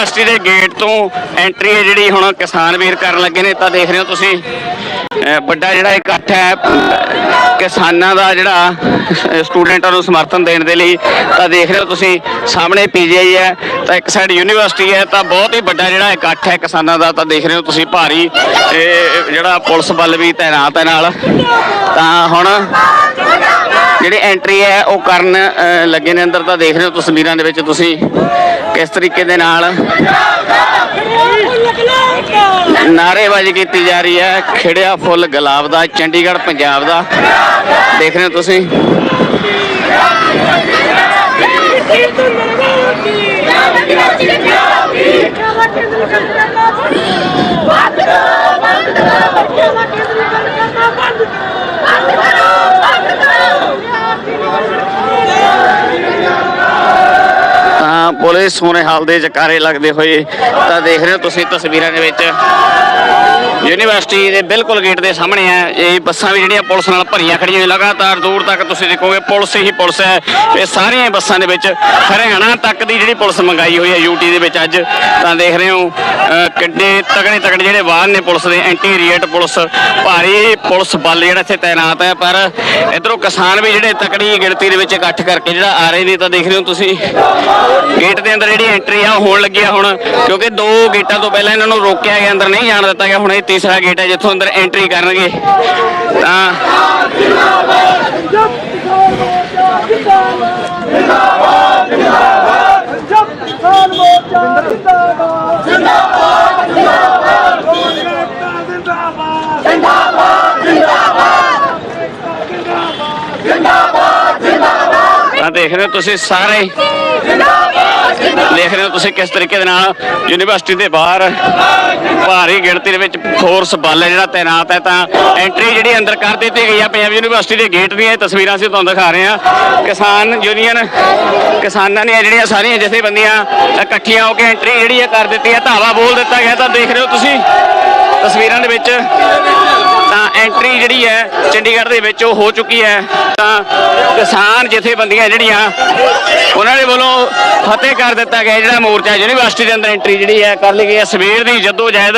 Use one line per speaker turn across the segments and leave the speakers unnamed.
University ਦੇ gate ਤੋਂ entry ਹੈ ਜਿਹੜੀ ਹੁਣ ਕਿਸਾਨ ਵੀਰ ਕਰਨ ਲੱਗੇ ਨੇ, ਤਾਂ ਦੇਖ ਰਹੇ ਹੋ ਤੁਸੀਂ। ਵੱਡਾ ਜਿਹੜਾ ਇਕੱਠ ਹੈ, ਕਿਸਾਨਾਂ ਦਾ ਜਿਹੜਾ ਸਟੂਡੈਂਟਾਂ ਨੂੰ ਸਮਰਥਨ ਦੇਣ ਦੇ ਲਈ, ਤਾਂ ਦੇਖ ਰਹੇ ਹੋ ਤੁਸੀਂ, ਸਾਹਮਣੇ ਪੀਜੀਆਈ ਹੈ, ਤਾਂ ਇੱਕ ਸਾਈਡ ਯੂਨੀਵਰਸਿਟੀ ਹੈ, ਤਾਂ ਬਹੁਤ ਹੀ ਵੱਡਾ ਜਿਹੜਾ ਇਕੱਠ ਹੈ ਕਿਸਾਨਾਂ ਦਾ, ਤਾਂ ਦੇਖ ਰਹੇ ਹੋ ਤੁਸੀਂ ਭਾਰੀ, ਇਹ ਜਿਹੜਾ ਪੁਲਿਸ ਬਲ ਵੀ ਤਾਇਨਾਤ ਹੈ ਨਾਲ। ਤਾਂ ਹੁਣ ਜਿਹੜੀ ਐਂਟਰੀ ਹੈ, ਉਹ ਕਰਨ ਲੱਗੇ ਨੇ ਅੰਦਰ, ਤਾਂ ਦੇਖ ਰਹੇ ਹੋ ਤਸਵੀਰਾਂ ਦੇ ਵਿੱਚ ਤੁਸੀਂ, ਕਿਸ ਤਰੀਕੇ ਦੇ ਨਾਲ। ਨਾਰੇਬਾਜ਼ੀ ਕੀਤੀ ਜਾ ਰਹੀ ਹੈ। ਖਿੜਿਆ ਫੁੱਲ ਗੁਲਾਬ ਦਾ, ਚੰਡੀਗੜ੍ਹ, ਪੰਜਾਬ ਦਾ। ਦੇਖ ਰਹੇ ਹੋ ਤੁਸੀਂ? ਤਾਂ ਪੁਲਿਸ ਸੋਨੇ ਹਾਲ ਦੇ ਜਕਾਰੇ ਲੱਗਦੇ ਹੋਏ ਤਾਂ ਦੇਖ ਰਹੇ ਹੋ ਤੁਸੀਂ ਤਸਵੀਰਾਂ ਦੇ ਵਿੱਚ। ਯੂਨੀਵਰਸਿਟੀ ਦੇ ਬਿਲਕੁਲ ਗੇਟ ਦੇ ਸਾਹਮਣੇ ਹੈ। ਇਹ ਬੱਸਾਂ ਵੀ ਜਿਹੜੀਆਂ ਪੁਲਿਸ ਨਾਲ ਭਰੀਆਂ ਖੜੀਆਂ ਨੇ। ਲਗਾਤਾਰ ਦੂਰ ਤੱਕ ਤੁਸੀਂ ਦੇਖੋਗੇ ਪੁਲਿਸ ਹੀ ਪੁਲਿਸ ਹੈ। ਇਹ ਸਾਰੀਆਂ ਬੱਸਾਂ ਦੇ ਵਿੱਚ ਹਰਿਆਣਾ ਤੱਕ ਦੀ ਜਿਹੜੀ ਪੁਲਿਸ ਮੰਗਾਈ ਹੋਈ ਹੈ ਯੂਟੀ ਦੇ ਵਿੱਚ ਅੱਜ। ਤਾਂ ਦੇਖ ਰਹੇ ਹੋ ਅਹ, ਕਿੱਡੇ ਤਗੜੇ ਤਗੜੇ ਜਿਹੜੇ ਵਾਹਨ ਨੇ ਪੁਲਿਸ ਦੇ ਐਂਟੀ ਰੀਏਟ ਪੁਲਿਸ ਭਾਰੀ ਪੁਲਿਸ ਬਲ ਜਿਹੜਾ ਇੱਥੇ ਤਾਇਨਾਤ ਹੈ। ਪਰ ਇਧਰੋਂ ਕਿਸਾਨ ਵੀ ਜਿਹੜੇ ਤਕੜੀ ਗਿਣਤੀ ਦੇ ਵਿੱਚ ਇਕੱਠ ਕਰਕੇ ਜਿਹੜਾ ਆ ਰਹੇ ਨੇ ਤਾਂ ਦੇਖ ਰਹੇ ਹੋ ਤੁਸੀਂ। ਗੇਟ ਦੇ ਅੰਦਰ ਜਿਹੜੀ ਐਂਟਰੀ ਆ ਉਹ ਹੋਣ ਲੱਗੀ ਆ ਹੁਣ, ਕਿਉਂਕਿ ਦੋ ਗੇਟਾਂ ਤੋਂ ਪਹਿਲਾਂ ਇਹਨਾਂ ਨੂੰ ਰੋਕਿਆ ਗਿਆ, ਅੰਦਰ ਨਹੀਂ ਜਾਣ ਦਿੱਤਾ ਗਿਆ, ਹੁਣ ਇਹ ਤੀਸਰਾ ਗੇਟ ਹੈ ਜਿੱਥੋਂ ਅੰਦਰ ਐਂਟਰੀ ਕਰਨਗੇ। ਤਾਂ
ਕਿਸਾਨ ਮੋਰਚਾ ਜਿੰਦਾਬਾਦ ਜਿੰਦਾਬਾਦ ਜਿੰਦਾਬਾਦ ਜਿੰਦਾਬਾਦ
ਤਾਂ ਦੇਖ ਰਹੇ ਹੋ ਤੁਸੀਂ ਸਾਰੇ। ਦੇਖ ਰਹੇ ਹੋ ਤੁਸੀਂ ਕਿਸ ਤਰੀਕੇ ਦੇ ਨਾਲ ਯੂਨੀਵਰਸਿਟੀ ਦੇ ਬਾਹਰ ਭਾਰੀ ਗਿਣਤੀ ਦੇ ਵਿੱਚ ਫੋਰਸ ਬਲ ਹੈ ਜਿਹੜਾ ਤਾਇਨਾਤ ਹੈ ਤਾਂ ਐਂਟਰੀ ਜਿਹੜੀ ਅੰਦਰ ਕਰ ਦਿੱਤੀ ਗਈ ਆ ਪੰਜਾਬ ਯੂਨੀਵਰਸਿਟੀ ਦੇ ਗੇਟ ਦੀਆਂ ਇਹ ਤਸਵੀਰਾਂ ਅਸੀਂ ਤੁਹਾਨੂੰ ਦਿਖਾ ਰਹੇ ਹਾਂ। ਕਿਸਾਨ ਯੂਨੀਅਨ ਕਿਸਾਨਾਂ ਦੀਆਂ ਜਿਹੜੀਆਂ ਸਾਰੀਆਂ ਜਥੇਬੰਦੀਆਂ ਇਕੱਠੀਆਂ ਹੋ ਕੇ ਐਂਟਰੀ ਜਿਹੜੀ ਹੈ ਕਰ ਦਿੱਤੀ ਹੈ। ਧਾਵਾ ਬੋਲ ਦਿੱਤਾ ਗਿਆ ਤਾਂ ਦੇਖ ਰਹੇ ਹੋ ਤੁਸੀਂ। ਤਸਵੀਰਾਂ ਦੇ ਵਿੱਚ ਤਾਂ ਐਂਟਰੀ ਜਿਹੜੀ ਹੈ ਚੰਡੀਗੜ੍ਹ ਦੇ ਵਿੱਚ ਉਹ ਹੋ ਚੁੱਕੀ ਹੈ। ਤਾਂ ਕਿਸਾਨ ਜਥੇਬੰਦੀਆਂ ਜਿਹੜੀਆਂ, ਉਹਨਾਂ ਦੇ ਵੱਲੋਂ ਫਤਿਹ ਕਰ ਦਿੱਤਾ ਗਿਆ ਜਿਹੜਾ ਮੋਰਚਾ, ਯੂਨੀਵਰਸਿਟੀ ਦੇ ਅੰਦਰ ਐਂਟਰੀ ਜਿਹੜੀ ਹੈ ਕਰ ਲਈ ਗਈ ਹੈ। ਸਵੇਰ ਦੀ ਜਦੋਂ ਜਹਿਦ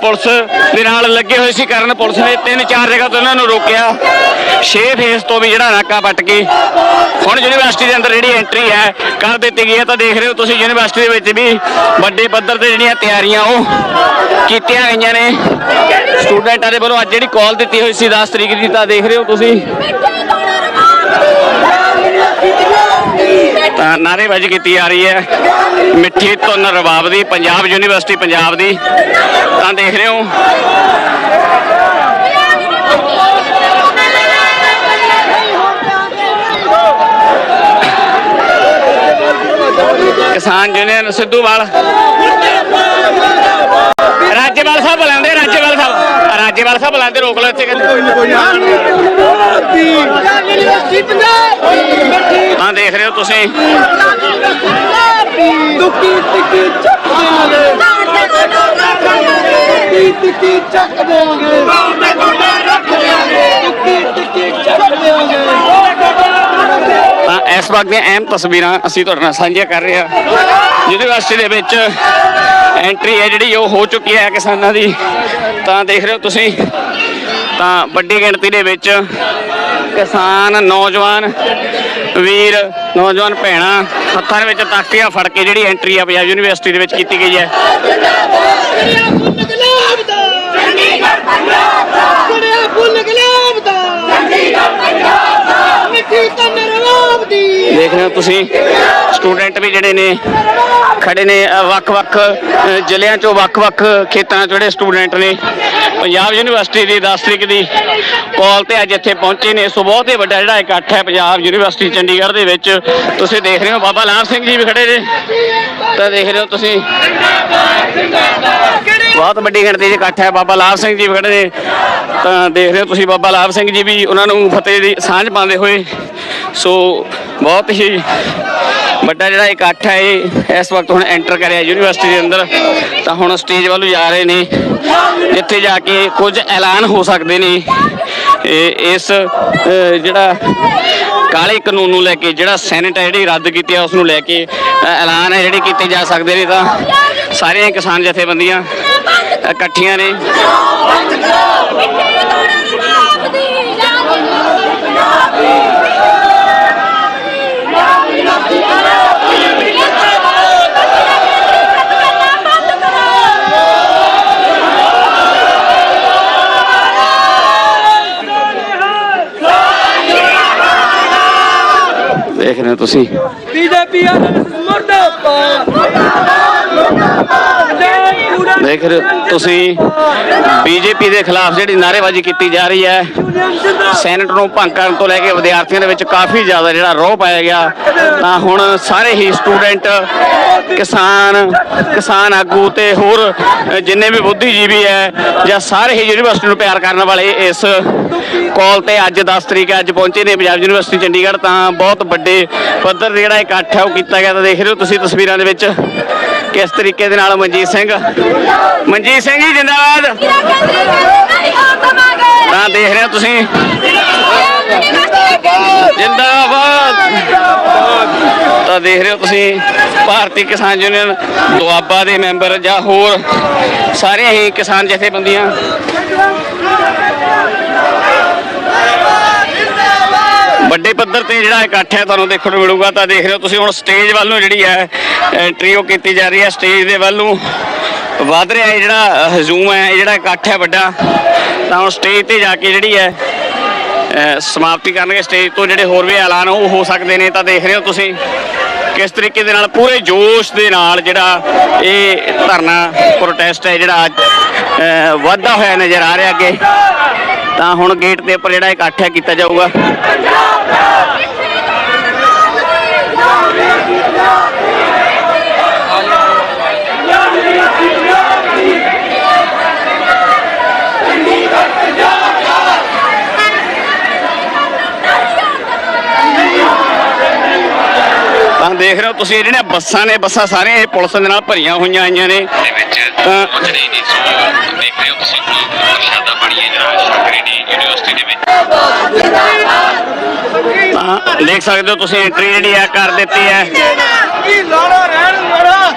ਪੁਲਿਸ ਦੇ ਨਾਲ ਲੱਗੇ ਹੋਏ ਸੀ ਕਰਨ ਪੁਲਿਸ ਨੇ ਤਿੰਨ ਚਾਰ ਜਗ੍ਹਾ ਤੋਂ ਉਹਨਾਂ ਨੂੰ ਰੋਕਿਆ। 6 ਫੇਸ ਤੋਂ ਵੀ ਜਿਹੜਾ ਨਾਕਾ ਪੱਟ ਕੇ ਹੁਣ ਯੂਨੀਵਰਸਿਟੀ ਦੇ ਅੰਦਰ ਜਿਹੜੀ ਐਂਟਰੀ ਹੈ ਕਰ ਦਿੱਤੀ ਗਈ ਹੈ। ਤਾਂ ਦੇਖ ਰਹੇ ਹੋ ਤੁਸੀਂ ਯੂਨੀਵਰਸਿਟੀ ਦੇ ਵਿੱਚ ਵੀ ਵੱਡੇ ਪੱਧਰ ਤੇ ਜਿਹੜੀਆਂ ਤਿਆਰੀਆਂ ਉਹ ਕੀਤੀਆਂ ਗਈਆਂ ਨੇ। ਸਟੂਡੈਂਟਾਂ ਦੇ ਵੱਲੋਂ ਅੱਜ ਜਿਹੜੀ ਕਾਲ ਦਿੱਤੀ ਹੋਈ ਸੀ 10 ਤਰੀਕ ਦੀ, ਤਾਂ ਦੇਖ ਰਹੇ ਹੋ ਤੁਸੀਂ। ਤਾਂ ਨਾਅਰੇਬਾਜ਼ੀ ਕੀਤੀ ਜਾ ਰਹੀ ਹੈ। ਮਿੱਠੀ ਧੁਨ ਰਬਾਬ ਦੀ, ਪੰਜਾਬ ਯੂਨੀਵਰਸਿਟੀ ਪੰਜਾਬ ਦੀ। ਤਾਂ ਦੇਖ ਰਹੇ ਹੋ। ਕਿਸਾਨ ਯੂਨੀਅਨ ਸਿੱਧੂਵਾਲ। ਰਾਜੇਵਾਲ ਸਾਹਿਬ ਬੁਲਾਉਂਦੇ ਰਾਜੇਵਾਲ ਸਾਹਿਬ ਰਾਜੇਵਾਲ ਸਾਹਿਬ ਬੁਲਾਉਂਦੇ ਰੋਕ ਲਓ ਇੱਥੇ ਹਾਂ ਦੇਖ ਰਹੇ ਹੋ ਤੁਸੀਂ
ਦੁੱਕੀ ਟਿੱਕੀ ਚੱਕ ਦੇਵਾਂਗੇ ਦੁੱਕੀ ਟਿੱਕੀ ਚੱਕ ਦੇਵਾਂਗੇ ਦੁੱਕੀ ਟਿੱਕੀ ਚੱਕ ਦੇਵਾਂਗੇ
ਤਾਂ ਇਸ ਵਕਤ ਦੀਆਂ ਅਹਿਮ ਤਸਵੀਰਾਂ ਅਸੀਂ ਤੁਹਾਡੇ ਨਾਲ ਸਾਂਝੀਆਂ ਕਰ ਰਹੇ ਹਾਂ। ਯੂਨੀਵਰਸਿਟੀ ਦੇ ਵਿੱਚ ਐਂਟਰੀ ਹੈ ਜਿਹੜੀ, ਉਹ ਹੋ ਚੁੱਕੀ ਹੈ ਕਿਸਾਨਾਂ ਦੀ। ਤਾਂ ਦੇਖ ਰਹੇ ਹੋ ਤੁਸੀਂ, ਤਾਂ ਵੱਡੀ ਗਿਣਤੀ ਦੇ ਵਿੱਚ ਕਿਸਾਨ, ਨੌਜਵਾਨ, ਵੀਰ, ਨੌਜਵਾਨ ਭੈਣਾਂ ਹੱਥਾਂ ਦੇ ਵਿੱਚ ਤਖਤੀਆਂ ਫੜ ਕੇ ਜਿਹੜੀ ਐਂਟਰੀ ਆ ਪੰਜਾਬ ਯੂਨੀਵਰਸਿਟੀ ਦੇ ਵਿੱਚ ਕੀਤੀ ਗਈ ਹੈ।
ਚੰਡੀਗੜ੍ਹ ਪੰਜਾਬ ਦਾ। ਮਿੱਠੀ ਤਨ ਰਵਾਬ
ਦੇਖ ਰਹੇ ਹੋ ਤੁਸੀਂ ਸਟੂਡੈਂਟ ਵੀ ਜਿਹੜੇ ਨੇ, ਖੜੇ ਨੇ ਵੱਖ-ਵੱਖ ਜ਼ਿਲ੍ਹਿਆਂ ਚੋਂ ਵੱਖ-ਵੱਖ ਖੇਤਰਾਂ ਚੋਂ ਜਿਹੜੇ ਸਟੂਡੈਂਟ ਨੇ, ਪੰਜਾਬ ਯੂਨੀਵਰਸਿਟੀ ਦੀ 10 ਤਰੀਕ ਦੀ ਕਾਲ ਤੇ ਅੱਜ ਇੱਥੇ ਪਹੁੰਚੇ ਨੇ। ਸੋ ਬਹੁਤ ਹੀ ਵੱਡਾ ਜਿਹੜਾ ਇਕੱਠ ਹੈ ਪੰਜਾਬ ਯੂਨੀਵਰਸਿਟੀ ਚੰਡੀਗੜ੍ਹ ਦੇ ਵਿੱਚ। ਤੁਸੀਂ ਦੇਖ ਰਹੇ ਹੋ ਬਾਬਾ ਲਾਭ ਸਿੰਘ ਜੀ ਵੀ ਖੜੇ ਨੇ। ਤਾਂ ਦੇਖ ਰਹੇ ਹੋ ਤੁਸੀਂ, ਬਹੁਤ ਵੱਡੀ ਗਿਣਤੀ 'ਚ ਇਕੱਠ ਹੈ ਬਾਬਾ ਲਾਭ ਸਿੰਘ ਜੀ ਵੀ ਖੜੇ ਨੇ। ਤਾਂ ਦੇਖ ਰਹੇ ਹੋ ਤੁਸੀਂ ਬਾਬਾ ਲਾਭ ਸਿੰਘ ਜੀ ਵੀ ਉਹਨਾਂ ਨੂੰ ਫਤਿਹ ਦੀ ਸਾਂਝ ਪਾਉਂਦੇ ਹੋਏ। ਸੋ ਬਹੁਤ ਹੀ ਵੱਡਾ ਜਿਹੜਾ ਇਕੱਠ ਹੈ ਇਹ ਇਸ ਵਕਤ ਹੁਣ ਐਂਟਰ ਕਰਿਆ ਯੂਨੀਵਰਸਿਟੀ ਦੇ ਅੰਦਰ। ਤਾਂ ਹੁਣ ਸਟੇਜ ਵੱਲ ਜਾ ਰਹੇ ਨੇ। ਜਿੱਥੇ ਜਾ ਕੇ ਕੁਝ ਐਲਾਨ ਹੋ ਸਕਦੇ ਨੇ। ਇਸ ਜਿਹੜਾ ਕਾਲੇ ਕਾਨੂੰਨ ਨੂੰ ਲੈ ਕੇ, ਜਿਹੜਾ ਸੈਨੇਟ ਹੈ ਜਿਹੜੀ ਰੱਦ ਕੀਤੀ ਹੈ ਉਸ ਨੂੰ ਲੈ ਕੇ ਐਲਾਨ ਹੈ ਜਿਹੜੇ ਕੀਤੇ ਜਾ ਸਕਦੇ ਨੇ ਤਾਂ ਸਾਰੀਆਂ ਕਿਸਾਨ ਜਥੇਬੰਦੀਆਂ ਇਕੱਠੀਆਂ ਨੇ। ਦੇਖ ਰਹੇ ਹੋ ਤੁਸੀਂ।
ਬੀਜੇਪੀ ਮੁਰਦਾਬਾਦ।
ਦੇਖ ਰਹੇ ਹੋ ਤੁਸੀਂ ਬੀਜੇਪੀ ਦੇ ਖਿਲਾਫ ਜਿਹੜੀ ਨਾਅਰੇਬਾਜ਼ੀ ਕੀਤੀ ਜਾ ਰਹੀ ਹੈ ਸੈਨੇਟ ਨੂੰ ਭੰਗ ਕਰਨ ਤੋਂ ਲੈ ਕੇ ਵਿਦਿਆਰਥੀਆਂ ਦੇ ਵਿੱਚ ਕਾਫੀ ਜ਼ਿਆਦਾ ਜਿਹੜਾ ਰੋਹ ਪਾਇਆ ਗਿਆ। ਤਾਂ ਹੁਣ ਸਾਰੇ ਹੀ ਸਟੂਡੈਂਟ ਕਿਸਾਨ ਕਿਸਾਨ ਆਗੂ ਤੇ ਹੋਰ ਜਿੰਨੇ ਵੀ ਬੁੱਧੀਜੀਵੀ ਹੈ ਜਾਂ ਸਾਰੇ ਹੀ ਯੂਨੀਵਰਸਿਟੀ ਨੂੰ ਪਿਆਰ ਕਰਨ ਵਾਲੇ ਇਸ ਕਾਲ ਤੇ ਅੱਜ 10 ਤਰੀਕ ਅੱਜ ਪਹੁੰਚੇ ਨੇ ਪੰਜਾਬ ਯੂਨੀਵਰਸਿਟੀ ਚੰਡੀਗੜ੍ਹ, ਤਾਂ ਬਹੁਤ ਵੱਡੇ ਪੱਧਰ ਤੇ ਜਿਹੜਾ ਇਕੱਠ ਹੈ, ਉਹ ਕੀਤਾ ਗਿਆ। ਤਾਂ ਦੇਖ ਰਹੇ ਹੋ ਤੁਸੀਂ ਤਸਵੀਰਾਂ ਦੇ ਵਿੱਚ ਕਿਸ ਤਰੀਕੇ ਦੇ ਨਾਲ ਮਨਜੀਤ ਸਿੰਘ। ਮਨਜੀਤ ਸਿੰਘ ਜੀ, ਜਿੰਦਾਬਾਦ। ਤਾਂ ਦੇਖ ਰਹੇ ਹੋ ਤੁਸੀਂ। ਜਿੰਦਾਬਾਦ। ਤਾਂ ਦੇਖ ਰਹੇ ਹੋ ਤੁਸੀਂ, ਭਾਰਤੀ ਕਿਸਾਨ ਯੂਨੀਅਨ ਦੁਆਬਾ ਦੇ ਮੈਂਬਰ ਜਾਂ ਹੋਰ ਸਾਰੀਆਂ ਹੀ ਕਿਸਾਨ ਜਥੇਬੰਦੀਆਂ। ਵੱਡੇ ਪੱਧਰ ਤੇ ਜਿਹੜਾ ਇਕੱਠ ਹੈ, ਤੁਹਾਨੂੰ ਦੇਖਣ ਨੂੰ ਮਿਲੂਗਾ। ਤਾਂ ਦੇਖ ਰਹੇ ਹੋ ਤੁਸੀਂ ਹੁਣ ਸਟੇਜ ਵੱਲ ਨੂੰ ਜਿਹੜੀ ਹੈ ਐਂਟਰੀ ਉਹ ਕੀਤੀ ਜਾ ਰਹੀ ਹੈ। ਸਟੇਜ ਦੇ ਵੱਲ ਨੂੰ ਵਧ ਰਿਹਾ ਹੈ ਜਿਹੜਾ ਹਜੂਮ ਹੈ, ਇਹ ਜਿਹੜਾ ਇਕੱਠ ਹੈ ਵੱਡਾ। ਤਾਂ ਹੁਣ ਸਟੇਜ ਤੇ ਜਾ ਕੇ ਜਿਹੜੀ ਹੈ ਸਮਾਪਤੀ ਕਰਨਗੇ। ਸਟੇਜ ਤੋਂ ਜਿਹੜੇ ਹੋਰ ਵੀ ਐਲਾਨ ਉਹ ਹੋ ਸਕਦੇ ਨੇ। ਤਾਂ ਦੇਖ ਰਹੇ ਹੋ ਤੁਸੀਂ ਕਿਸ ਤਰੀਕੇ ਦੇ ਨਾਲ ਪੂਰੇ ਜੋਸ਼ ਦੇ ਨਾਲ ਜਿਹੜਾ ਇਹ ਧਰਨਾ ਪ੍ਰੋਟੈਸਟ ਹੈ, ਜਿਹੜਾ ਅੱਜ, ਅਹ ਵੱਧਦਾ ਹੋਇਆ ਨਜ਼ਰ ਆ ਰਿਹਾ ਅੱਗੇ, ਤਾਂ ਹੁਣ ਗੇਟ ਦੇ ਉੱਪਰ ਜਿਹੜਾ ਇਕੱਠ ਹੈ, ਕੀਤਾ ਜਾਊਗਾ। ਤਾਂ ਦੇਖ ਰਹੇ ਹੋ ਤੁਸੀਂ ਜਿਹੜੀਆਂ ਬੱਸਾਂ ਨੇ ਬੱਸਾਂ ਸਾਰੀਆਂ ਇਹ ਪੁਲਿਸ ਦੇ ਨਾਲ ਭਰੀਆਂ ਹੋਈਆਂ ਆਈਆਂ ਨੇ।
ਦੇ ਵਿੱਚ
ਤਾਂ
ਪਹੁੰਚ ਰਹੀ ਜੀ ਸੋ। ਦੇਖ ਰਹੇ ਹੋ ਤੁਸੀਂ ਪ੍ਰਸ਼ਾਦਾ ਬਣੀ ਜਿਹੜਾ ਛਕ ਰਹੇ ਨੇ ਯੂਨੀਵਰਸਿਟੀ ਦੇ ਵਿੱਚ।
ਤਾਂ ਦੇਖ ਸਕਦੇ ਹੋ ਤੁਸੀਂ ਐਂਟਰੀ ਜਿਹੜੀ ਆ ਕਰ ਦਿੱਤੀ ਹੈ।
ਕੀ ਲਾਣਾ ਰਹਿਣ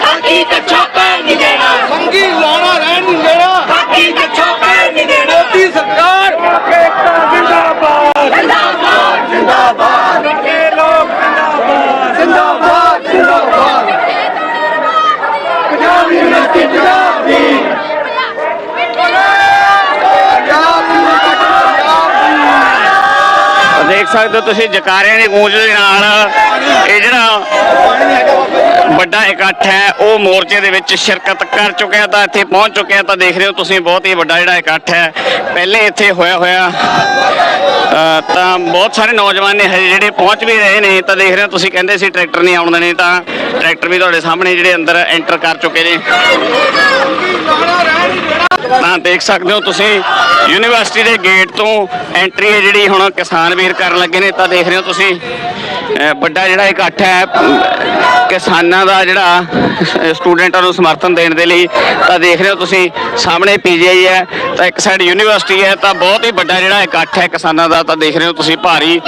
ਬਾਕੀ ਕੱਛਾ ਪੈਰ ਨਹੀਂ ਦੇਣਾ। ਸੰਗੀ ਲਾਣਾ ਰਹਿਣ ਨਹੀਂ ਦੇਣਾ ਬਾਕੀ ਕੱਛਾ ਪੈਰ ਨਹੀਂ ਦੇਣਾ ਮੋਦੀ ਸਰਕਾਰ ਏਕਤਾ ਜਿੰਦਾਬਾਦ ਜਿੰਦਾਬਾਦ ਜਿੰਦਾਬਾਦ ਕੇ ਲੋਕ ਜਿੰਦਾਬਾਦ ਜਿੰਦਾਬਾਦ ਜਿੰਦਾਬਾਦ ਪੰਜਾਬ ਯੂਨੀਵਰਸਿਟੀ ਪੰਜਾਬ ਦੀ ਪੰਜਾਬ ਦੀ ਪੰਜਾਬ ਦੀ
ਤਾਂ ਦੇਖ ਸਕਦੇ ਹੋ ਤੁਸੀਂ ਜਕਾਰਿਆਂ ਦੀ ਗੂੰਜ ਦੇ ਨਾਲ ਇਹ ਜਿਹੜਾ ਵੱਡਾ ਇਕੱਠ ਹੈ, ਉਹ ਮੋਰਚੇ ਦੇ ਵਿੱਚ ਸ਼ਿਰਕਤ ਕਰ ਚੁੱਕਿਆ ਤਾਂ ਇੱਥੇ ਪਹੁੰਚ ਚੁੱਕਿਆ ਤਾਂ ਦੇਖ ਰਹੇ ਹੋ ਤੁਸੀਂ ਬਹੁਤ ਹੀ ਵੱਡਾ ਜਿਹੜਾ ਇਕੱਠ ਹੈ। ਪਹਿਲੇ ਇੱਥੇ ਹੋਇਆ ਹੋਇਆ ਤਾਂ ਬਹੁਤ ਸਾਰੇ ਨੌਜਵਾਨ ਨੇ ਹਜੇ ਜਿਹੜੇ ਪਹੁੰਚ ਵੀ ਰਹੇ ਨੇ, ਤਾਂ ਦੇਖ ਰਹੇ ਹੋ ਤੁਸੀਂ ਕਹਿੰਦੇ ਸੀ ਟਰੈਕਟਰ ਨਹੀਂ ਆਉਣ ਦੇਣੇ, ਤਾਂ ਟਰੈਕਟਰ ਵੀ ਤੁਹਾਡੇ ਸਾਹਮਣੇ ਜਿਹੜੇ ਅੰਦਰ ਐਂਟਰ ਕਰ ਚੁੱਕੇ ਨੇ। ਤਾਂ ਦੇਖ ਸਕਦੇ ਹੋ ਤੁਸੀਂ, ਯੂਨੀਵਰਸਿਟੀ ਦੇ ਗੇਟ ਤੋਂ ਐਂਟਰੀ ਹੈ ਜਿਹੜੀ ਹੁਣ ਕਿਸਾਨ ਵੀਰ ਕਰਨ ਲੱਗੇ ਨੇ, ਤਾਂ ਦੇਖ ਰਹੇ ਹੋ ਤੁਸੀਂ। ਵੱਡਾ ਜਿਹੜਾ ਇਕੱਠ ਹੈ ਕਿਸਾਨਾਂ ਦਾ ਜਿਹੜਾ ਸਟੂਡੈਂਟਾਂ ਨੂੰ ਸਮਰਥਨ ਦੇਣ ਦੇ ਲਈ, ਤਾਂ ਦੇਖ ਰਹੇ ਹੋ ਤੁਸੀਂ, ਸਾਹਮਣੇ ਪੀਜੀਆਈ ਹੈ, ਤਾਂ ਇੱਕ ਸਾਈਡ ਯੂਨੀਵਰਸਿਟੀ ਹੈ, ਤਾਂ ਬਹੁਤ ਹੀ ਵੱਡਾ ਜਿਹੜਾ ਇਕੱਠ ਹੈ ਕਿਸਾਨਾਂ ਦਾ, ਤਾਂ ਦੇਖ ਰਹੇ ਹੋ ਤੁਸੀਂ ਭਾਰੀ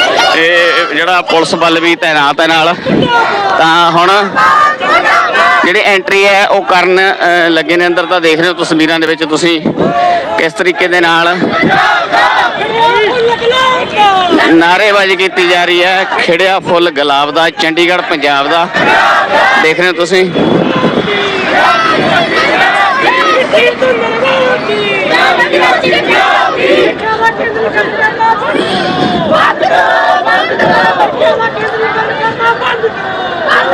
ਜਿਹੜਾ ਪੁਲਿਸ ਬਲ ਵੀ ਤਾਇਨਾਤ ਹੈ ਨਾਲ। ਤਾਂ ਹੁਣ ਜਿਹੜੀ ਐਂਟਰੀ ਹੈ, ਉਹ ਕਰਨ ਲੱਗੇ ਨੇ ਅੰਦਰ, ਤਾਂ ਦੇਖ ਰਹੇ ਹੋ ਤਸਵੀਰਾਂ ਦੇ ਵਿੱਚ ਤੁਸੀਂ, ਕਿਸ ਤਰੀਕੇ ਦੇ ਨਾਲ। ਨਾਅਰੇਬਾਜ਼ੀ ਕੀਤੀ ਜਾ ਰਹੀ ਹੈ। ਖਿੜਿਆ ਫੁੱਲ ਗੁਲਾਬ ਦਾ, ਚੰਡੀਗੜ੍ਹ, ਪੰਜਾਬ ਦਾ। ਦੇਖ ਰਹੇ ਹੋ ਤੁਸੀਂ?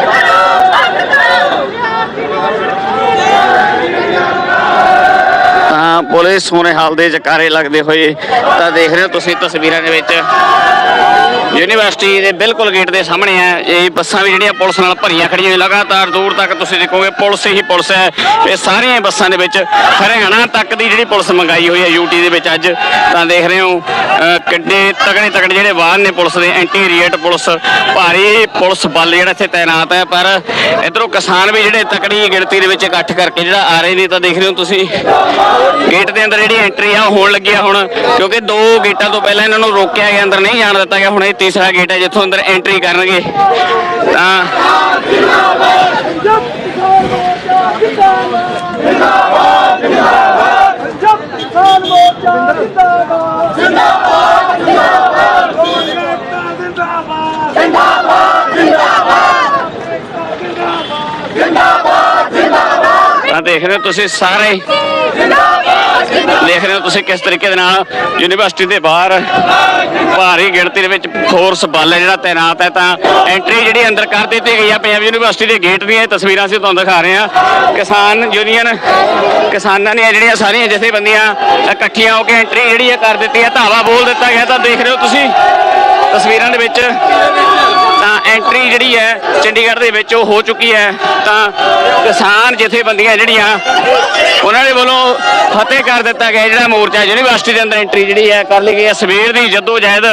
ਤਾਂ ਪੁਲਿਸ ਸੋਨੇ ਹਾਲ ਦੇ ਜਕਾਰੇ ਲੱਗਦੇ ਹੋਏ ਤਾਂ ਦੇਖ ਰਹੇ ਹੋ ਤੁਸੀਂ ਤਸਵੀਰਾਂ ਦੇ ਵਿੱਚ। ਯੂਨੀਵਰਸਿਟੀ ਦੇ ਬਿਲਕੁਲ ਗੇਟ ਦੇ ਸਾਹਮਣੇ ਹੈ। ਇਹ ਬੱਸਾਂ ਵੀ ਜਿਹੜੀਆਂ ਪੁਲਿਸ ਨਾਲ ਭਰੀਆਂ ਖੜੀਆਂ ਨੇ ਲਗਾਤਾਰ ਦੂਰ ਤੱਕ ਤੁਸੀਂ ਦੇਖੋਗੇ ਪੁਲਿਸ ਹੀ ਪੁਲਿਸ ਹੈ। ਇਹ ਸਾਰੀਆਂ ਬੱਸਾਂ ਦੇ ਵਿੱਚ ਹਰਿਆਣਾ ਤੱਕ ਦੀ ਜਿਹੜੀ ਪੁਲਿਸ ਮੰਗਾਈ ਹੋਈ ਹੈ ਯੂਟੀ ਦੇ ਵਿੱਚ ਅੱਜ। ਤਾਂ ਦੇਖ ਰਹੇ ਹੋ ਅਹ, ਕਿੱਡੇ ਤਗੜੇ ਤਗੜੇ ਜਿਹੜੇ ਵਾਹਨ ਨੇ ਪੁਲਿਸ ਦੇ ਐਂਟੀ ਰੀਏਟ ਪੁਲਿਸ ਭਾਰੀ ਪੁਲਿਸ ਬਲ ਜਿਹੜਾ ਇੱਥੇ ਤਾਇਨਾਤ ਹੈ। ਪਰ ਇਧਰੋਂ ਕਿਸਾਨ ਵੀ ਜਿਹੜੇ ਤਕੜੀ ਗਿਣਤੀ ਦੇ ਵਿੱਚ ਇਕੱਠ ਕਰਕੇ ਜਿਹੜਾ ਆ ਰਹੇ ਨੇ ਤਾਂ ਦੇਖ ਰਹੇ ਹੋ ਤੁਸੀਂ ਗੇਟ ਦੇ ਅੰਦਰ ਜਿਹੜੀ ਐਂਟਰੀ ਆ, ਉਹ ਹੋਣ ਲੱਗੀ ਆ ਹੁਣ, ਕਿਉਂਕਿ ਦੋ ਗੇਟਾਂ ਤੋਂ ਪਹਿਲਾਂ ਇਹਨਾਂ ਨੂੰ ਰੋਕਿਆ ਗਿਆ, ਅੰਦਰ ਨਹੀਂ ਜਾਣ ਦਿੱਤਾ ਗਿਆ, ਹੁਣ ਇਹ ਤੀਸਰਾ ਗੇਟ ਹੈ ਜਿੱਥੋਂ ਅੰਦਰ ਐਂਟਰੀ ਕਰਨਗੇ। ਤਾਂ
ਕਿਸਾਨ
ਤਾਂ ਦੇਖ ਰਹੇ ਹੋ ਤੁਸੀਂ ਸਾਰੇ। ਦੇਖ ਰਹੇ ਹੋ ਤੁਸੀਂ ਕਿਸ ਤਰੀਕੇ ਦੇ ਨਾਲ? ਯੂਨੀਵਰਸਿਟੀ ਦੇ ਬਾਹਰ ਭਾਰੀ ਗਿਣਤੀ ਦੇ ਵਿੱਚ ਫੋਰਸ ਬਲ ਹੈ ਜਿਹੜਾ ਤਾਇਨਾਤ ਹੈ ਤਾਂ ਐਂਟਰੀ ਜਿਹੜੀ ਅੰਦਰ ਕਰ ਦਿੱਤੀ ਗਈ ਹੈ ਪੰਜਾਬ ਯੂਨੀਵਰਸਿਟੀ ਦੇ ਗੇਟ ਦੀਆਂ ਇਹ ਤਸਵੀਰਾਂ ਅਸੀਂ ਤੁਹਾਨੂੰ ਦਿਖਾ ਰਹੇ ਹਾਂ। ਕਿਸਾਨ ਯੂਨੀਅਨ ਕਿਸਾਨਾਂ ਦੀਆਂ ਜਿਹੜੀਆਂ ਸਾਰੀਆਂ ਜਥੇਬੰਦੀਆਂ ਇਕੱਠੀਆਂ ਹੋ ਕੇ ਐਂਟਰੀ ਜਿਹੜੀ ਹੈ ਕਰ ਦਿੱਤੀ ਹੈ। ਧਾਵਾ ਬੋਲ ਦਿੱਤਾ ਗਿਆ ਤਾਂ ਦੇਖ ਰਹੇ ਹੋ ਤੁਸੀਂ ਤਸਵੀਰਾਂ ਦੇ ਵਿੱਚ। ਐਂਟਰੀ ਜਿਹੜੀ ਹੈ ਚੰਡੀਗੜ੍ਹ ਦੇ ਵਿੱਚ ਉਹ ਹੋ ਚੁੱਕੀ ਹੈ। ਤਾਂ ਕਿਸਾਨ ਜਥੇਬੰਦੀਆਂ ਜਿਹੜੀਆਂ, ਉਹਨਾਂ ਦੇ ਵੱਲੋਂ ਫਤਿਹ ਕਰ ਦਿੱਤਾ ਗਿਆ ਜਿਹੜਾ ਮੋਰਚਾ, ਯੂਨੀਵਰਸਿਟੀ ਦੇ ਅੰਦਰ ਐਂਟਰੀ ਜਿਹੜੀ ਹੈ ਕਰ ਲਈ ਗਈ ਹੈ। ਸਵੇਰ ਦੀ ਜਦੋਂ ਜਹਿਦ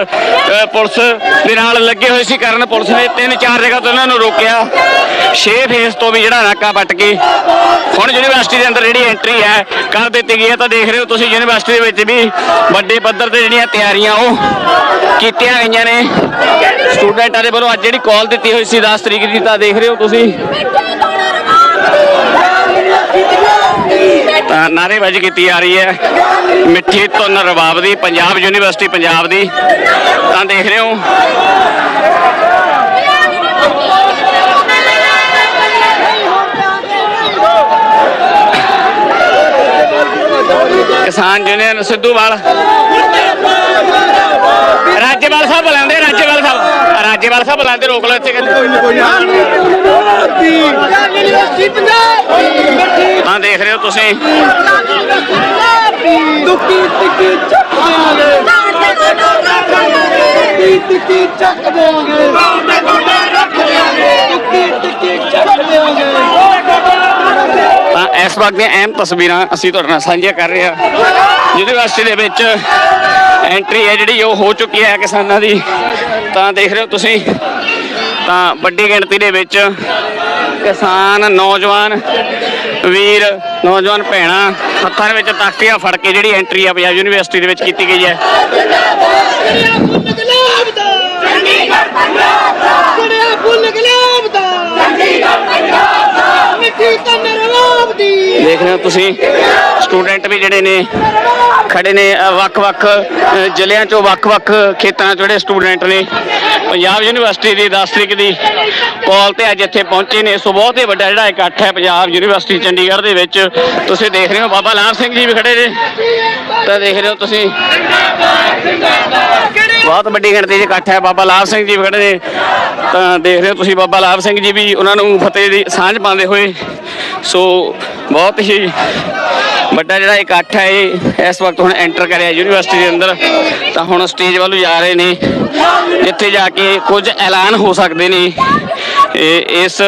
ਪੁਲਿਸ ਦੇ ਨਾਲ ਲੱਗੇ ਹੋਏ ਸੀ। ਕਰਨ ਪੁਲਿਸ ਨੇ ਤਿੰਨ ਚਾਰ ਜਗ੍ਹਾ ਤੋਂ ਉਹਨਾਂ ਨੂੰ ਰੋਕਿਆ। ਛੇ ਫੇਸ ਤੋਂ ਵੀ ਜਿਹੜਾ ਨਾਕਾ ਪੱਟ ਕੇ ਹੁਣ ਯੂਨੀਵਰਸਿਟੀ ਦੇ ਅੰਦਰ ਜਿਹੜੀ ਐਂਟਰੀ ਹੈ ਕਰ ਦਿੱਤੀ ਗਈ ਹੈ। ਤਾਂ ਦੇਖ ਰਹੇ ਹੋ ਤੁਸੀਂ ਯੂਨੀਵਰਸਿਟੀ ਦੇ ਵਿੱਚ ਵੀ ਵੱਡੇ ਪੱਧਰ ਤੇ ਜਿਹੜੀਆਂ ਤਿਆਰੀਆਂ ਉਹ ਕੀਤੀਆਂ ਗਈਆਂ ਨੇ। ਸਟੂਡੈਂਟਾਂ ਦੇ ਵੱਲੋਂ ਅੱਜ ਜਿਹੜੀ ਕਾਲ ਦਿੱਤੀ ਹੋਈ ਸੀ 10 ਤਰੀਕ ਦੀ ਤਾਂ ਦੇਖ ਰਹੇ ਹੋ ਤੁਸੀਂ। ਤਾਂ ਨਾਅਰੇਬਾਜ਼ੀ ਕੀਤੀ ਜਾ ਰਹੀ ਹੈ। ਮਿੱਠੀ ਧੁਨ ਰਬਾਬ ਦੀ, ਪੰਜਾਬ ਯੂਨੀਵਰਸਿਟੀ ਪੰਜਾਬ ਦੀ। ਤਾਂ ਦੇਖ ਰਹੇ ਹੋ। ਕਿਸਾਨ ਯੂਨੀਅਨ ਸਿੱਧੂਵਾਲ ਰਾਜੇਵਾਲ ਸਾਹਿਬ ਬੁਲਾਉਂਦੇ, ਰਾਜੇਵਾਲ ਸਾਹਿਬ। ਰਾਜੇਵਾਲ ਸਾਹਿਬ ਬੁਲਾਉਂਦੇ, ਰੋਕ ਲਓ ਇੱਥੇ ਹਾਂ, ਦੇਖ ਰਹੇ ਹੋ ਤੁਸੀਂ।
ਦੁੱਕੀ ਟਿੱਕੀ ਚੱਕ ਦੇਾਂਗੇ ਟਿੱਕੀ ਚੱਕ ਦੇਾਂਗੇ ਦੁੱਕੀ ਟਿੱਕੀ ਚੱਕ
ਇਸ ਵਕਤ ਦੀਆਂ ਅਹਿਮ ਤਸਵੀਰਾਂ ਅਸੀਂ ਤੁਹਾਡੇ ਨਾਲ ਸਾਂਝੀਆਂ ਕਰ ਰਹੇ ਹਾਂ। ਯੂਨੀਵਰਸਿਟੀ ਦੇ ਵਿੱਚ ਐਂਟਰੀ ਹੈ ਜਿਹੜੀ, ਉਹ ਹੋ ਚੁੱਕੀ ਹੈ ਕਿਸਾਨਾਂ ਦੀ। ਤਾਂ ਦੇਖ ਰਹੇ ਹੋ ਤੁਸੀਂ, ਤਾਂ ਵੱਡੀ ਗਿਣਤੀ ਦੇ ਵਿੱਚ ਕਿਸਾਨ, ਨੌਜਵਾਨ, ਵੀਰ, ਨੌਜਵਾਨ ਭੈਣਾਂ, ਹੱਥਾਂ ਦੇ ਵਿੱਚ ਤਖਤੀਆਂ ਫੜ ਕੇ ਜਿਹੜੀ ਐਂਟਰੀ ਆ ਪੰਜਾਬ ਯੂਨੀਵਰਸਿਟੀ ਦੇ ਵਿੱਚ ਕੀਤੀ ਗਈ ਹੈ।
ਚੰਡੀਗੜ੍ਹ ਪੰਜਾਬ ਦਾ। ਚੰਡੀਗੜ੍ਹ ਪੰਜਾਬ ਦਾ।
ਦੇਖ ਰਹੇ ਹੋ ਤੁਸੀਂ ਸਟੂਡੈਂਟ ਵੀ ਜਿਹੜੇ ਨੇ, ਖੜੇ ਨੇ ਵੱਖ-ਵੱਖ ਜ਼ਿਲ੍ਹਿਆਂ ਚੋਂ ਵੱਖ-ਵੱਖ ਖੇਤਰਾਂ ਚੋਂ ਜਿਹੜੇ ਸਟੂਡੈਂਟ ਨੇ, ਪੰਜਾਬ ਯੂਨੀਵਰਸਿਟੀ ਦੀ 10 ਤਰੀਕ ਦੀ ਕਾਲ ਤੇ ਅੱਜ ਇੱਥੇ ਪਹੁੰਚੇ ਨੇ। ਸੋ ਬਹੁਤ ਹੀ ਵੱਡਾ ਜਿਹੜਾ ਇਕੱਠ ਹੈ ਪੰਜਾਬ ਯੂਨੀਵਰਸਿਟੀ ਚੰਡੀਗੜ੍ਹ ਦੇ ਵਿੱਚ। ਤੁਸੀਂ ਦੇਖ ਰਹੇ ਹੋ ਬਾਬਾ ਲਾਭ ਸਿੰਘ ਜੀ ਵੀ ਖੜੇ ਨੇ। ਤਾਂ ਦੇਖ ਰਹੇ ਹੋ ਤੁਸੀਂ, ਬਹੁਤ ਵੱਡੀ ਗਿਣਤੀ 'ਚ ਇਕੱਠ ਹੈ ਬਾਬਾ ਲਾਭ ਸਿੰਘ ਜੀ ਵੀ ਖੜੇ ਨੇ। ਤਾਂ ਦੇਖ ਰਹੇ ਹੋ ਤੁਸੀਂ ਬਾਬਾ ਲਾਭ ਸਿੰਘ ਜੀ ਵੀ ਉਹਨਾਂ ਨੂੰ ਫਤਿਹ ਦੀ ਸਾਂਝ ਪਾਉਂਦੇ ਹੋਏ ਸੋ ਬਹੁਤ ਹੀ ਵੱਡਾ ਜਿਹੜਾ ਇਕੱਠ ਹੈ ਇਹ ਇਸ ਵਕਤ ਹੁਣ ਐਂਟਰ ਕਰਿਆ ਯੂਨੀਵਰਸਿਟੀ ਦੇ ਅੰਦਰ। ਤਾਂ ਹੁਣ ਸਟੇਜ ਵੱਲ ਜਾ ਰਹੇ ਨੇ। ਜਿੱਥੇ ਜਾ ਕੇ ਕੁਝ ਐਲਾਨ ਹੋ ਸਕਦੇ ਨੇ। ਇਸ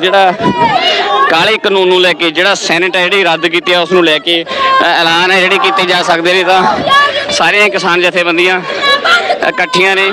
ਜਿਹੜਾ ਕਾਲੇ ਕਾਨੂੰਨ ਨੂੰ ਲੈ ਕੇ, ਜਿਹੜਾ ਸੈਨੇਟ ਹੈ ਜਿਹੜੀ ਰੱਦ ਕੀਤੀ ਹੈ ਉਸ ਨੂੰ ਲੈ ਕੇ ਐਲਾਨ ਹੈ ਜਿਹੜੇ ਕੀਤੇ ਜਾ ਸਕਦੇ ਨੇ ਤਾਂ ਸਾਰੀਆਂ ਕਿਸਾਨ ਜਥੇਬੰਦੀਆਂ ਇਕੱਠੀਆਂ ਨੇ।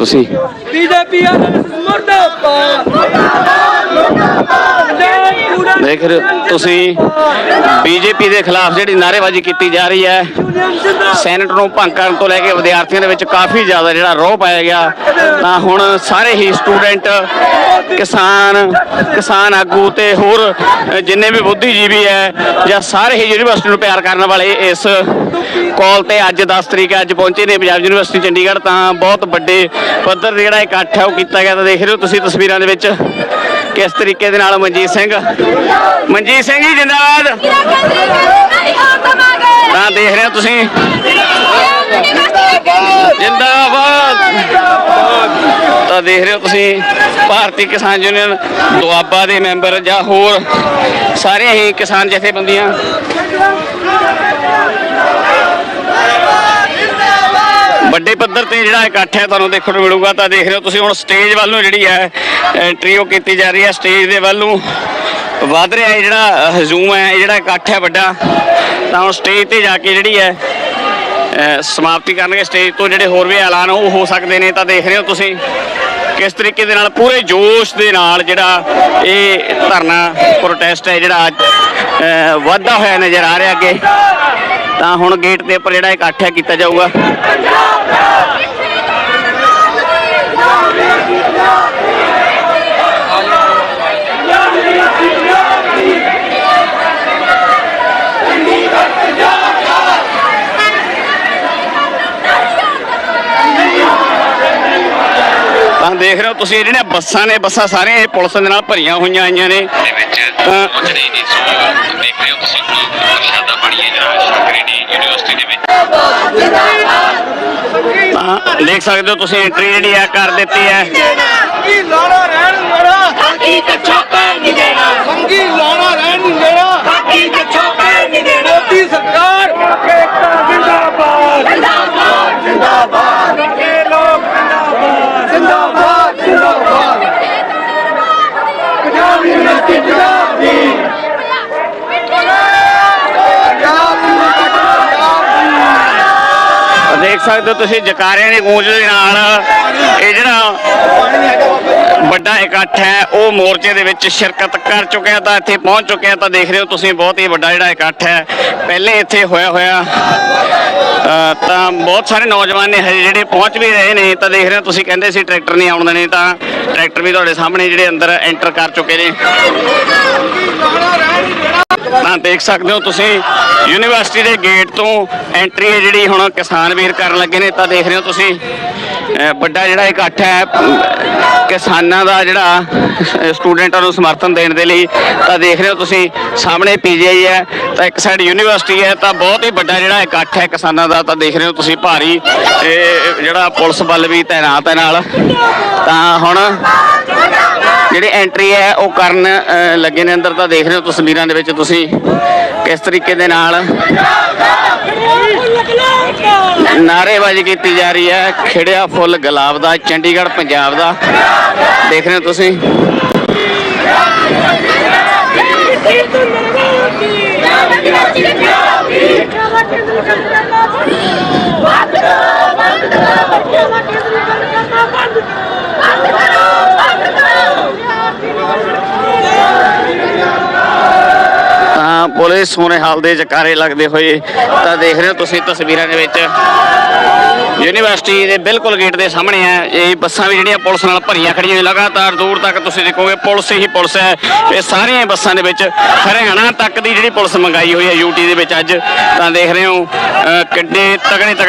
ਤੁਸੀਂ।
ਬੀਜੇਪੀ ਆਰਐਸਐਸ ਮੁਰਦਾਬਾਦ
ਦੇਖ ਰਹੇ ਹੋ ਤੁਸੀਂ ਬੀਜੇਪੀ ਦੇ ਖਿਲਾਫ ਜਿਹੜੀ ਨਾਅਰੇਬਾਜ਼ੀ ਕੀਤੀ ਜਾ ਰਹੀ ਹੈ ਸੈਨੇਟ ਨੂੰ ਭੰਗ ਕਰਨ ਤੋਂ ਲੈ ਕੇ ਵਿਦਿਆਰਥੀਆਂ ਦੇ ਵਿੱਚ ਕਾਫੀ ਜ਼ਿਆਦਾ ਜਿਹੜਾ ਰੋਹ ਪਾਇਆ ਗਿਆ। ਤਾਂ ਹੁਣ ਸਾਰੇ ਹੀ ਸਟੂਡੈਂਟ, ਕਿਸਾਨ ਕਿਸਾਨ ਆਗੂ ਤੇ ਹੋਰ ਜਿੰਨੇ ਵੀ ਬੁੱਧੀਜੀਵੀ ਹੈ ਜਾਂ ਸਾਰੇ ਹੀ ਯੂਨੀਵਰਸਿਟੀ ਨੂੰ ਪਿਆਰ ਕਰਨ ਵਾਲੇ ਇਸ ਕਾਲ ਤੇ ਅੱਜ 10 ਤਰੀਕ ਅੱਜ ਪਹੁੰਚੇ ਨੇ ਪੰਜਾਬ ਯੂਨੀਵਰਸਿਟੀ ਚੰਡੀਗੜ੍ਹ। ਤਾਂ ਬਹੁਤ ਵੱਡੇ ਪੱਧਰ ਤੇ ਜਿਹੜਾ ਇਕੱਠ ਹੈ ਉਹ ਕੀਤਾ ਗਿਆ। ਤਾਂ ਦੇਖ ਰਹੇ ਹੋ ਤੁਸੀਂ ਤਸਵੀਰਾਂ ਦੇ ਵਿੱਚ। ਕਿਸ ਤਰੀਕੇ ਦੇ ਨਾਲ ਮਨਜੀਤ ਸਿੰਘ? ਮਨਜੀਤ ਸਿੰਘ ਜੀ, ਜਿੰਦਾਬਾਦ। ਤਾਂ ਦੇਖ ਰਹੇ ਹੋ ਤੁਸੀਂ। ਜਿੰਦਾਬਾਦ। ਤਾਂ ਦੇਖ ਰਹੇ ਹੋ ਤੁਸੀਂ, ਭਾਰਤੀ ਕਿਸਾਨ ਯੂਨੀਅਨ ਦੁਆਬਾ ਦੇ ਮੈਂਬਰ ਜਾਂ ਹੋਰ ਸਾਰੇ ਹੀ ਕਿਸਾਨ ਜਥੇਬੰਦੀਆਂ। ਵੱਡੇ ਪੱਧਰ ਤੇ ਜਿਹੜਾ ਇਕੱਠ ਹੈ ਤੁਹਾਨੂੰ ਦੇਖਣ ਨੂੰ ਮਿਲੂਗਾ, ਤਾਂ ਦੇਖ ਰਹੇ ਹੋ ਤੁਸੀਂ ਹੁਣ ਸਟੇਜ ਵੱਲ ਨੂੰ ਜਿਹੜੀ ਹੈ ਐਂਟਰੀ ਉਹ ਕੀਤੀ ਜਾ ਰਹੀ ਹੈ ਸਟੇਜ ਦੇ ਵੱਲ ਨੂੰ। ਵੱਧ ਰਿਹਾ ਹੈ ਜਿਹੜਾ ਹਜੂਮ ਹੈ, ਇਹ ਜਿਹੜਾ ਇਕੱਠ ਹੈ ਵੱਡਾ, ਤਾਂ ਹੁਣ ਸਟੇਜ ਤੇ ਜਾ ਕੇ ਜਿਹੜੀ ਹੈ ਸਮਾਪਤੀ ਕਰਨਗੇ। ਸਟੇਜ ਤੋਂ ਜਿਹੜੇ ਹੋਰ ਵੀ ਐਲਾਨ ਉਹ ਹੋ ਸਕਦੇ ਨੇ, ਤਾਂ ਦੇਖ ਰਹੇ ਹੋ ਤੁਸੀਂ। ਕਿਸ ਤਰੀਕੇ ਦੇ ਨਾਲ ਪੂਰੇ ਜੋਸ਼ ਦੇ ਨਾਲ ਜਿਹੜਾ ਇਹ ਧਰਨਾ ਪ੍ਰੋਟੈਸਟ ਹੈ, ਜਿਹੜਾ ਅੱਜ, ਅਹ, ਵੱਧਦਾ ਹੋਇਆ ਨਜ਼ਰ ਆ ਰਿਹਾ ਅੱਗੇ। ਤਾਂ ਹੁਣ ਗੇਟ ਦੇ ਉੱਪਰ ਜਿਹੜਾ ਇਕੱਠ ਹੈ, ਕੀਤਾ ਜਾਊਗਾ। ਤਾਂ ਦੇਖ ਰਹੇ ਹੋ ਤੁਸੀਂ ਇਹ ਜਿਹੜੀਆਂ ਬੱਸਾਂ ਨੇ ਬੱਸਾਂ ਸਾਰੀਆਂ ਇਹ ਪੁਲਿਸ ਦੇ ਨਾਲ ਭਰੀਆਂ ਹੋਈਆਂ ਆਈਆਂ ਨੇ।
ਦੇ ਵਿੱਚ ਪਹੁੰਚ ਰਹੇ ਨੇ ਸੋ ਦੇਖ ਰਹੇ ਹੋ ਤੁਸੀਂ ਹੁਣ ਪ੍ਰਸ਼ਾਦਾ ਪਾਣੀ ਹੈ ਜਿਹੜਾ ਸ਼ੰਕਰੇਨੀ ਯੂਨੀਵਰਸਿਟੀ ਦੇ ਵਿੱਚ।
ਤਾਂ ਦੇਖ ਸਕਦੇ ਹੋ ਤੁਸੀਂ ਐਂਟਰੀ ਜਿਹੜੀ ਆ ਕਰ ਦਿੱਤੀ ਹੈ।
ਸੰਗੀ ਲਾਣਾ ਰਹਿਣ ਨਹੀਂ ਦੇਣਾ
ਬਾਕੀ ਕੱਛਾ ਪੈਰ ਨਹੀਂ ਦੇਣਾ।
ਸੰਗੀ ਲਾਣਾ ਰਹਿਣ ਨਹੀਂ ਦੇਣਾ
ਬਾਕੀ ਕੱਛਾ ਪੈਰ ਨਹੀਂ ਦੇਣਾ।
ਮੋਦੀ ਸਰਕਾਰ! ਏਕਤਾ ਜਿੰਦਾਬਾਦ।
ਜਿੰਦਾਬਾਦ! ਜਿੰਦਾਬਾਦ।
ਕੇ ਲੋਕ ਜਿੰਦਾਬਾਦ ਜਿੰਦਾਬਾਦ। ਪੰਜਾਬ ਯੂਨੀਵਰਸਿਟੀ ਪੰਜਾਬ ਯੂਨੀਵਰਸਿਟੀ
ਦੇਖ ਸਕਦੇ ਹੋ ਤੁਸੀਂ ਜਕਾਰਿਆਂ ਦੀ ਗੂੰਜ ਦੇ ਨਾਲ ਇਹ ਜਿਹੜਾ ਇਕੱਠ ਹੈ, ਉਹ ਮੋਰਚੇ ਦੇ ਵਿੱਚ ਸ਼ਿਰਕਤ ਕਰ ਚੁੱਕਿਆ ਤਾਂ ਇੱਥੇ ਪਹੁੰਚ ਚੁੱਕਿਆ ਤਾਂ ਦੇਖ ਰਹੇ ਹੋ ਤੁਸੀਂ ਬਹੁਤ ਹੀ ਵੱਡਾ ਜਿਹੜਾ ਇਕੱਠ ਹੈ। ਪਹਿਲੇ ਇੱਥੇ ਹੋਇਆ ਹੋਇਆ ਤਾਂ ਬਹੁਤ ਸਾਰੇ ਨੌਜਵਾਨ ਨੇ ਹਜੇ ਜਿਹੜੇ ਪਹੁੰਚ ਵੀ ਰਹੇ ਨੇ, ਤਾਂ ਦੇਖ ਰਹੇ ਹੋ ਤੁਸੀਂ ਕਹਿੰਦੇ ਸੀ ਟਰੈਕਟਰ ਨਹੀਂ ਆਉਣ ਦੇਣੇ, ਤਾਂ ਟਰੈਕਟਰ ਵੀ ਤੁਹਾਡੇ ਸਾਹਮਣੇ ਜਿਹੜੇ ਅੰਦਰ ਐਂਟਰ ਕਰ ਚੁੱਕੇ ਨੇ। ਤਾਂ ਦੇਖ ਸਕਦੇ ਹੋ ਤੁਸੀਂ, ਯੂਨੀਵਰਸਿਟੀ ਦੇ ਗੇਟ ਤੋਂ ਐਂਟਰੀ ਹੈ ਜਿਹੜੀ ਹੁਣ ਕਿਸਾਨ ਵੀਰ ਕਰਨ ਲੱਗੇ ਨੇ, ਤਾਂ ਦੇਖ ਰਹੇ ਹੋ ਤੁਸੀਂ। ਵੱਡਾ ਜਿਹੜਾ ਇਕੱਠ ਹੈ ਕਿਸਾਨਾਂ ਦਾ ਜਿਹੜਾ ਸਟੂਡੈਂਟਾਂ ਨੂੰ ਸਮਰਥਨ ਦੇਣ ਦੇ ਲਈ, ਤਾਂ ਦੇਖ ਰਹੇ ਹੋ ਤੁਸੀਂ, ਸਾਹਮਣੇ ਪੀਜੀਆਈ ਹੈ, ਤਾਂ ਇੱਕ ਸਾਈਡ ਯੂਨੀਵਰਸਿਟੀ ਹੈ, ਤਾਂ ਬਹੁਤ ਹੀ ਵੱਡਾ ਜਿਹੜਾ ਇਕੱਠ ਹੈ ਕਿਸਾਨਾਂ ਦਾ, ਤਾਂ ਦੇਖ ਰਹੇ ਹੋ ਤੁਸੀਂ ਭਾਰੀ ਜਿਹੜਾ ਪੁਲਿਸ ਬਲ ਵੀ ਤਾਇਨਾਤ ਹੈ ਨਾਲ। ਤਾਂ ਹੁਣ ਜਿਹੜੀ ਐਂਟਰੀ ਹੈ, ਉਹ ਕਰਨ ਲੱਗੇ ਨੇ ਅੰਦਰ ਤਾਂ ਦੇਖ ਰਹੇ ਹੋ ਤਸਵੀਰਾਂ ਦੇ ਵਿੱਚ ਤੁਸੀਂ। ਕਿਸ ਤਰੀਕੇ ਦੇ ਨਾਲ ਨਾਰੇਬਾਜ਼ੀ ਕੀਤੀ ਜਾ ਰਹੀ ਹੈ। ਖਿੜਿਆ ਫੁੱਲ ਗੁਲਾਬ ਦਾ, ਚੰਡੀਗੜ੍ਹ ਪੰਜਾਬ ਦਾ। ਦੇਖ ਰਹੇ ਹੋ ਤੁਸੀਂ। ਤਾਂ ਪੁਲਿਸ ਸੋਨੇ ਹਾਲ ਦੇ ਜਕਾਰੇ ਲੱਗਦੇ ਹੋਏ ਤਾਂ ਦੇਖ ਰਹੇ ਹੋ ਤੁਸੀਂ ਤਸਵੀਰਾਂ ਦੇ ਵਿੱਚ। ਯੂਨੀਵਰਸਿਟੀ ਦੇ ਬਿਲਕੁਲ ਗੇਟ ਦੇ ਸਾਹਮਣੇ ਹੈ। ਇਹ ਬੱਸਾਂ ਵੀ ਜਿਹੜੀਆਂ ਪੁਲਿਸ ਨਾਲ ਭਰੀਆਂ ਖੜੀਆਂ ਨੇ, ਲਗਾਤਾਰ ਦੂਰ ਤੱਕ ਤੁਸੀਂ ਦੇਖੋਗੇ, ਪੁਲਿਸ ਹੀ ਪੁਲਿਸ ਹੈ। ਇਹ ਸਾਰੀਆਂ ਬੱਸਾਂ ਦੇ ਵਿੱਚ ਹਰਿਆਣਾ ਤੱਕ ਦੀ ਜਿਹੜੀ ਪੁਲਿਸ ਮੰਗਾਈ ਹੋਈ ਹੈ ਯੂਟੀ ਦੇ ਵਿੱਚ ਅੱਜ। ਤਾਂ ਦੇਖ ਰਹੇ ਹੋ, ਅਹ ਕਿੱਡੇ ਤਗੜੇ ਤਗੜੇ